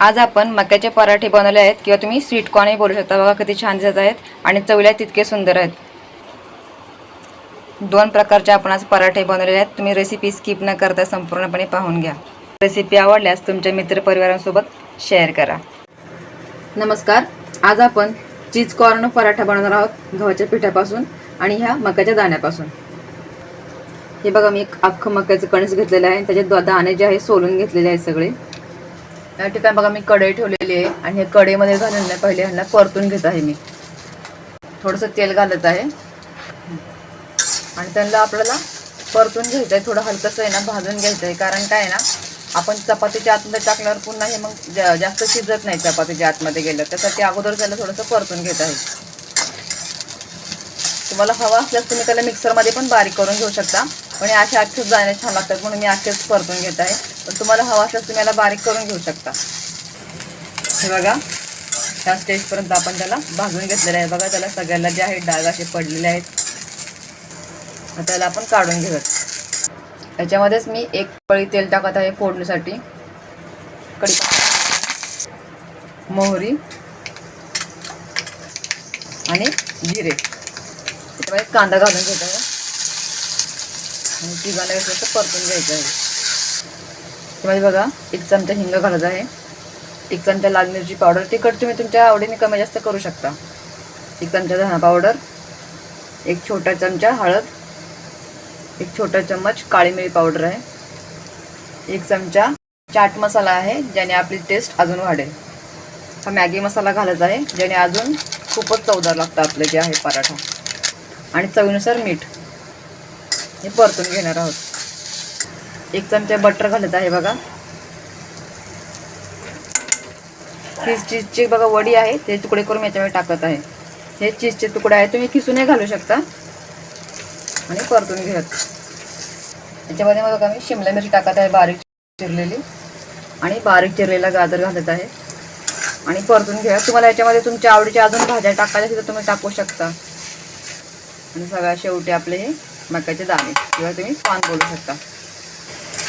आज आपण मक्याचे पराठे बनवले आहेत किंवा तुम्ही स्वीट कॉर्नही बोलू शकता. बघा किती छान दिसत आहेत आणि चवीला तितके सुंदर आहेत. दोन प्रकारचे आपण आज पराठे बनवलेले आहेत. तुम्ही रेसिपी स्किप न करता संपूर्णपणे पाहून घ्या. रेसिपी आवडल्यास तुमच्या मित्रपरिवारांसोबत शेअर करा. नमस्कार. आज आपण चीज कॉर्न पराठा बनवणार आहोत गव्हाच्या पिठापासून आणि ह्या मक्याच्या दाण्यापासून. हे बघा मी एक अख्खं मक्याचं कणस घेतलेलं आहे त्याचे दाणे जे आहे सोलून घेतलेले आहेत सगळे. या ठिकाणी बघा मी कढई ठेवलेली आहे आणि हे कढईमध्ये घालून नाही पहिले ह्यांना परतून घेत आहे मी. थोडंसं तेल घालत आहे. आणि त्यांना आपल्याला परतून घ्यायचं आहे थोडं हलकंसं आहे ना भाजून घ्यायचं आहे कारण काय आहे ना आपण चपातीच्या आतमध्ये टाकल्यावर पुन्हा हे मग जास्त शिजत नाही चपातीच्या आतमध्ये गेलं. त्यासाठी अगोदर त्याला थोडंसं परतून घेत आहे. तुम्हाला हवा असल्यास तुम्ही त्याला मिक्सरमध्ये पण बारीक करून घेऊ शकता. पण अशा अख्खेच जाणे छान लागतात. म्हणून मी अख्खेच परतून घेत आहे. पण तुम्हाला हवा असल्यास तुम्ही याला बारीक करून घेऊ शकता. हे बघा. ह्या स्टेजपर्यंत आपण त्याला भाजून घेतलेलं आहे. बघा त्याला सगळ्याला जे आहेत डाग असे पडलेले आहेत. त्याला आपण काढून घेऊयात. याच्यामध्येच मी एक पळी तेल टाकत आहे फोडणीसाठी. कडी मोहरी आणि जिरे. त्याच्यामध्ये कांदा घालून घेत आहे. आणि तिघांना असं परतून घ्यायचं आहे. त्यामध्ये बघा एक चमचा हिंग घालत आहे. एक चमचा लाल मिरची पावडर. तिखट तुम्ही तुमच्या आवडीने कमी जास्त करू शकता. एक चमचा धना पावडर एक छोटा चमचा हळद एक छोटा चम्मच काळी मिरी पावडर आहे. एक चमचा चाट मसाला आहे ज्याने आपली टेस्ट अजून वाढेल. हा मॅगी मसाला घालत आहे ज्याने अजून खूपच चवदार लागतं आपलं जे आहे पराठा. आणि चवीनुसार मीठ. हे परतून घेणार आहोत. एक चमचा बटर घालत आहे बघा. ही चीजची बघा वडी आहे ते तुकडे करून याच्यामध्ये टाकत आहे. हे चीजचे तुकडे आहे तुम्ही खिसूनही घालू शकता. आणि परतून घेत याच्यामध्ये मग बघा मी शिमला मिरची टाकत आहे बारीक चिरलेली. आणि बारीक चिरलेला गाजर घालत आहे. आणि परतून घ्या तुम्हाला याच्यामध्ये तुमच्या आवडीच्या अजून भाज्या टाकायच्या असेल तर तुम्ही टाकू शकता. आणि सगळ्या शेवटी आपले हे मक्याचे दाणे. किंवा तुम्ही पान बोलू शकता.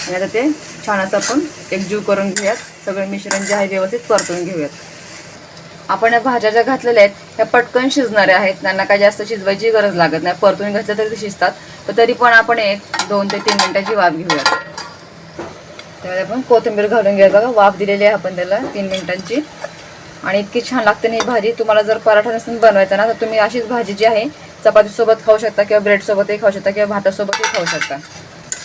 आणि आता ते छान असं आपण एकजीव करून घेऊयात. सगळं मिश्रण जे आहे व्यवस्थित परतून घेऊयात. आपण या भाज्या ज्या घातलेल्या आहेत त्या पटकन शिजणाऱ्या आहेत. त्यांना काही जास्त शिजवायची गरज लागत नाही. परतून घातल्या तरी ते शिजतात. पण तरी पण आपण एक दोन ते तीन मिनिटाची वाफ घेऊयात. त्यामध्ये आपण कोथिंबीर घालून घ्या बघा वाफ दिलेली आहे आपण त्याला तीन मिनिटांची. आणि इतकी छान लागते नाही भाजी. तुम्हाला जर पराठा नसून बनवायचा ना तर तुम्ही अशीच भाजी जी आहे चपातीसोबत खाऊ शकता किंवा ब्रेडसोबतही खाऊ शकता किंवा भातासोबतही खाऊ शकता.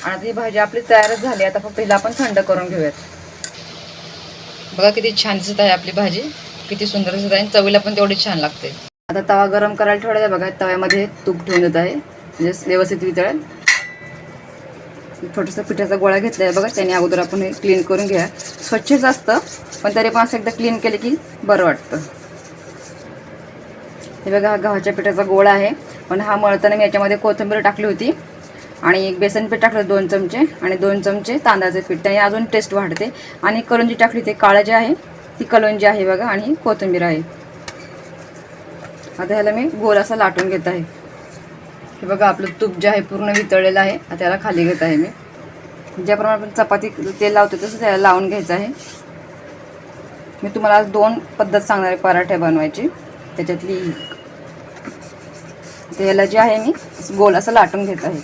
आणि आता ही भाजी आपली तयारच झाली आता फक्त हिला आपण थंड करून घेऊयात. बघा किती छान दिसत आहे आपली भाजी. किती सुंदर दिसत आहे. आणि चवीला पण तेवढी छान लागते. आता तवा गरम करायला ठेवायचा बघा तव्यामध्ये तूप ठेवून देत आहे. म्हणजे व्यवस्थित वितळेल. छोटासा पिठाचा गोळा घेतला आहे. बघा त्याने अगोदर आपण हे क्लीन करून घ्या. स्वच्छच असतं पण तरी पण असं एकदा क्लीन केलं की बरं वाटतं. हे बघा गव्हाच्या पिठाचा गोळा आहे. पण हा मळताना मी याच्यामध्ये कोथिंबीर टाकली होती. आणि एक बेसन पीठ टाकलं दोन चमचे. आणि दोन चमचे तांदळाचे पीठ. त्याने अजून टेस्ट वाढते. आणि कलंजी टाकली ते काळं जे आहे ती कलंजी आहे बघा आणि कोथिंबीर आहे. आता ह्याला मी गोल असा लाटून घेत आहे. हे बघा आपलं तूप जे आहे पूर्ण वितळलेलं आहे. आता त्याला खाली घेत आहे मी. ज्याप्रमाणे आपण चपाती तेल लावतो तसं त्याला लावून घ्यायचं आहे. मी तुम्हाला आज दोन पद्धत सांगणार आहे पराठे बनवायची. त्याच्यातली तर याला जे आहे मी गोल असं लाटून घेत आहे.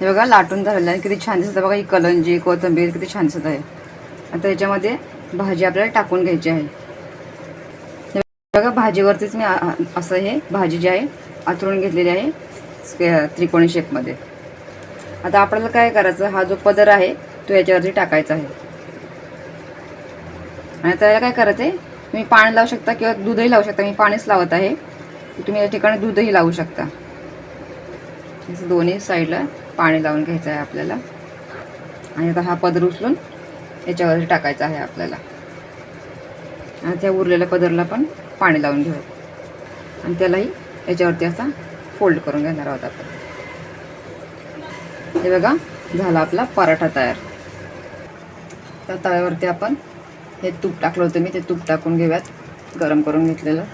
हे बघा लाटून झालेलं आहे. किती छान दिसत आहे बघा ही कलंजी कोथिंबीर किती छान दिसत आहे. आता याच्यामध्ये भाजी आपल्याला टाकून घ्यायची आहे. हे बघा भाजीवरतीच मी असं हे भाजी जी आहे आतरून घेतलेली आहे त्रिकोणी शेपमध्ये. आता आपल्याला काय करायचं हा जो पदर आहे तो याच्यावरती टाकायचा आहे. आणि त्याला काय करायचं आहे तुम्ही पाणी लावू शकता किंवा दूधही लावू शकता. मी पाणीच लावत आहे. तुम्ही या ठिकाणी दूधही लावू शकता. असं दोन्ही साईडला पाणी लावून घ्यायचं आहे आपल्याला. आणि आता हा पदर उचलून याच्यावरती टाकायचा आहे आपल्याला. आणि त्या उरलेल्या पदरला पण पाणी लावून घेऊ. आणि त्यालाही याच्यावरती असा फोल्ड करून घेणार आहोत आपण. हे बघा झाला आपला पराठा तयार. त्या तव्यावरती आपण हे तूप टाकलं होतं मी ते तूप टाकून घेऊयात गरम करून घेतलेलं.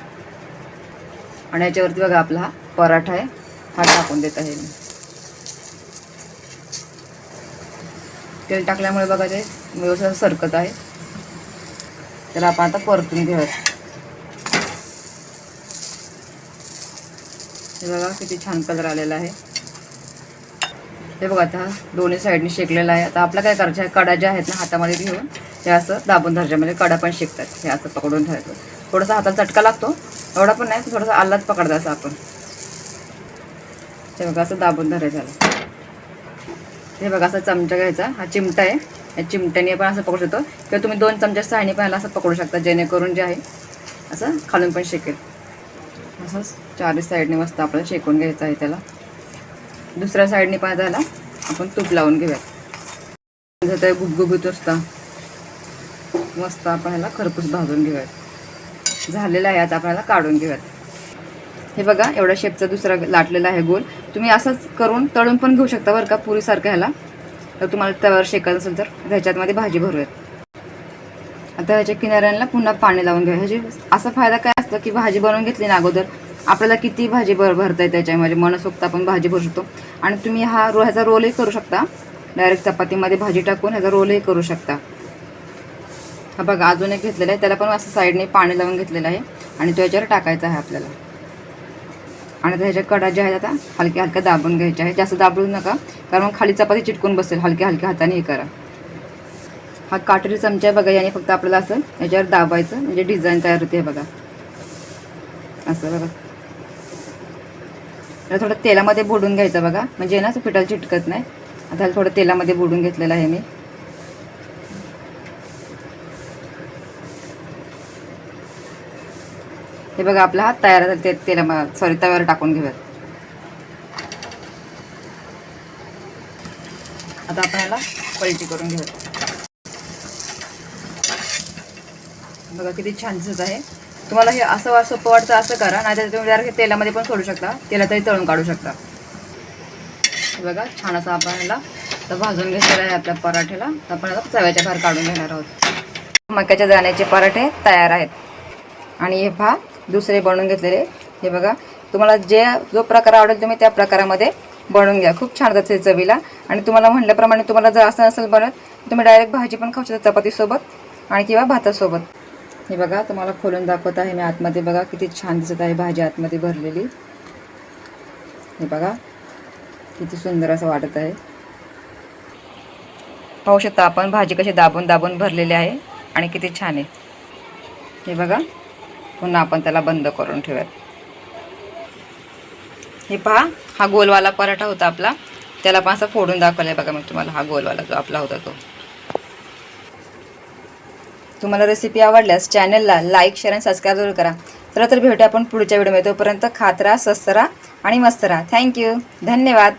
आणि याच्यावरती बघा आपला हा पराठा आहे हा टाकून देत आहे मी. तेल टाकल्यामुळे बघा ते व्यवस्थित सरकत आहे. त्याला आपण आता परतून घेऊयात. हे बघा किती छान कलर आलेला आहे. हे बघा आता दोन्ही साईडने शेकलेला आहे. आता आपला काय करायचं आहे? कडा ज्या आहेत ना हातामध्ये घेऊन हे असं दाबून धरायच्या म्हणजे कडा पण शिकतात हे असं पकडून ठेवायचं थोडासा हाताला चटका लागतो एवढा पण नाही थोडासा आल्लाच पकडता असं आपण. हे बघा असं दाबून धरायचं हे बघा असा चमचा घ्यायचा हा चिमटा आहे. या चिमट्याने पण असं पकडू शकतो. किंवा तुम्ही दोन चमच्या साईने पण ह्याला असं पकडू शकता जेणेकरून जे आहे असं खालून पण शेकेल. असंच चारही साईडने मस्त आपल्याला शेकून घ्यायचं आहे त्याला. दुसऱ्या साईडने पण त्याला आपण तूप लावून घेऊयात. जर ते गुबगुबीत असता. मस्त आपण ह्याला खरपूस भाजून घेऊयात. झालेलं आहे आता आपल्याला काढून घेऊयात. हे बघा एवढा शेपचा दुसरा लाटलेला आहे गोल. तुम्ही असंच करून तळून पण घेऊ शकता बरं का पुरीसारखं ह्याला. तर तुम्हाला तव्यावर शेकायचं असेल तर ह्याच्यातमध्ये भाजी भरूयात. आता ह्याच्या किनाऱ्यांना पुन्हा पाणी लावून घ्या ह्याची असा फायदा काय असतो की भाजी बनवून घेतली ना अगोदर आपल्याला किती भाजी भर भरता येते त्याच्यामध्ये मनसोक्त आपण भाजी भरू शकतो. आणि तुम्ही हा रो ह्याचा रोलही करू शकता. डायरेक्ट चपातीमध्ये भाजी टाकून ह्याचा रोलही करू शकता. हा बघा अजून एक घेतलेला आहे. त्याला पण असं साईडने पाणी लावून घेतलेलं आहे. आणि तो याच्यावर टाकायचा आहे आपल्याला. आणि आता ह्याच्या कडा ज्या आहेत आता हलक्या हलक्या दाबून घ्यायच्या आहे. जास्त दाबू नका कारण मग खाली चपाती चिटकून बसेल. हलक्या हलक्या हाताने हे करा. हा काटेरी चमचा बघा याने फक्त आपल्याला असं याच्यावर दाबायचं. म्हणजे डिझाईन तयार होते बघा. असं बघा. त्याला थोडं तेलामध्ये बुडून घ्यायचं बघा. म्हणजे ना असं पिठाला चिटकत नाही. आता थोडं तेलामध्ये बुडून घेतलेलं आहे मी. हे बघा आपला हात तयार झाला ते तेला सॉरी तव्यावर टाकून घेऊयात. आता आपण याला पलटी करून घेऊयात. बघा किती छान दिसत आहे. तुम्हाला हे असं वा- सोपं वाटतं असं करा. नाही तर तुम्ही डायरेक्ट तेलामध्ये पण सोडू शकता. तेलातही तळून काढू शकता. हे बघा छान असं आपण ह्याला तर भाजून घेतलेलं आहे आपल्या पराठ्याला तर आपण आता चव्याच्या बाहेर काढून घेणार आहोत. मक्याच्या दाण्याचे पराठे तयार आहेत. आणि हे भात दुसरे बनवून घेतलेले. हे बघा तुम्हाला जे जो प्रकार आवडेल तुम्ही त्या प्रकारामध्ये बनवून घ्या. खूप छान जाते चवीला. आणि तुम्हाला म्हटल्याप्रमाणे तुम्हाला जर असं नसेल बनत तुम्ही डायरेक्ट भाजी पण खाऊ शकता चपातीसोबत आणि किंवा भातासोबत. हे बघा तुम्हाला खोलून दाखवत आहे मी आतमध्ये. बघा किती छान दिसत आहे भाजी आतमध्ये भरलेली. हे बघा किती सुंदर असं वाटत आहे. पाहू शकता आपण भाजी कशी दाबून दाबून भरलेली आहे आणि किती छान आहे. हे बघा. पुन्हा आपण त्याला बंद करून ठेवूयात. हे पहा हा गोलवाला पराठा होता आपला. त्याला पण असा फोडून दाखवलं आहे बघा मग तुम्हाला हा गोलवाला जो आपला होता तो. तुम्हाला रेसिपी आवडल्यास चॅनलला लाईक शेअर आणि सबस्क्राईब जरूर करा. चला तर भेटूया आपण पुढच्या व्हिडिओमध्ये तोपर्यंत खात राहा स्वस्त राहा आणि मस्त राहा. थँक्यू धन्यवाद.